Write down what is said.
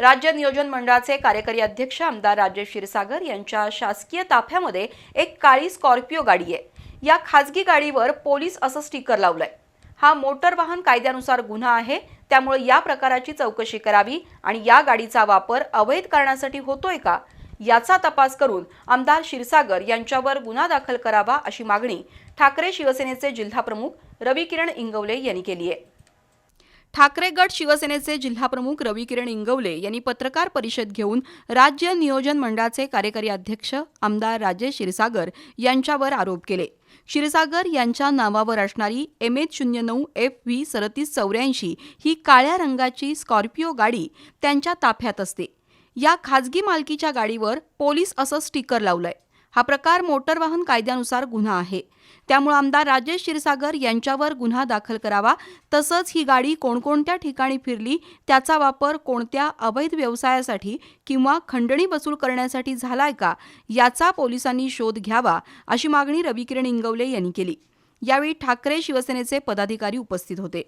राज्य नियोजन मंडळाचे कार्यकारी अध्यक्ष आमदार राजेश क्षीरसागर यांच्या शासकीय ताफ्यामध्ये एक काळी स्कॉर्पिओ गाडी आहे. या खाजगी गाडीवर पोलीस असं स्टिकर लावलंय. हा मोटर वाहन कायद्यानुसार गुन्हा आहे. त्यामुळे या प्रकाराची चौकशी करावी आणि या गाडीचा वापर अवैध कारणासाठी होतोय का याचा तपास करून आमदार क्षीरसागर यांच्यावर गुन्हा दाखल करावा अशी मागणी ठाकरे शिवसेनेचे जिल्हाप्रमुख रवी किरण इंगवले यांनी केली आहे. ठाकरे गट शिवसेनेचे जिल्हाप्रमुख रवी किरण इंगवले यांनी पत्रकार परिषद घेऊन राज्य नियोजन मंडळाचे कार्यकारी अध्यक्ष आमदार राजेश क्षीरसागर यांच्यावर आरोप केले. क्षीरसागर यांच्या नावावर असणारी एम एच शून्य नऊ एफ व्ही सदतीस चौऱ्याऐंशी ही काळ्या रंगाची स्कॉर्पिओ गाडी त्यांच्या ताफ्यात असते. या खाजगी मालकीच्या गाडीवर पोलीस असं स्टिकर लावलंय. हा प्रकार मोटर वाहन कायद्यानुसार गुन्हा आहे. त्यामुळे आमदार राजेश क्षीरसागर यांच्यावर गुन्हा दाखल करावा तसंच ही गाडी कोणकोणत्या ठिकाणी फिरली त्याचा वापर कोणत्या अवैध व्यवसायासाठी किंवा खंडणी वसूल करण्यासाठी झालाय का याचा पोलिसांनी शोध घ्यावा अशी मागणी रविकिरण इंगवले यांनी केली. यावेळी ठाकरे शिवसेनेचे पदाधिकारी उपस्थित होते.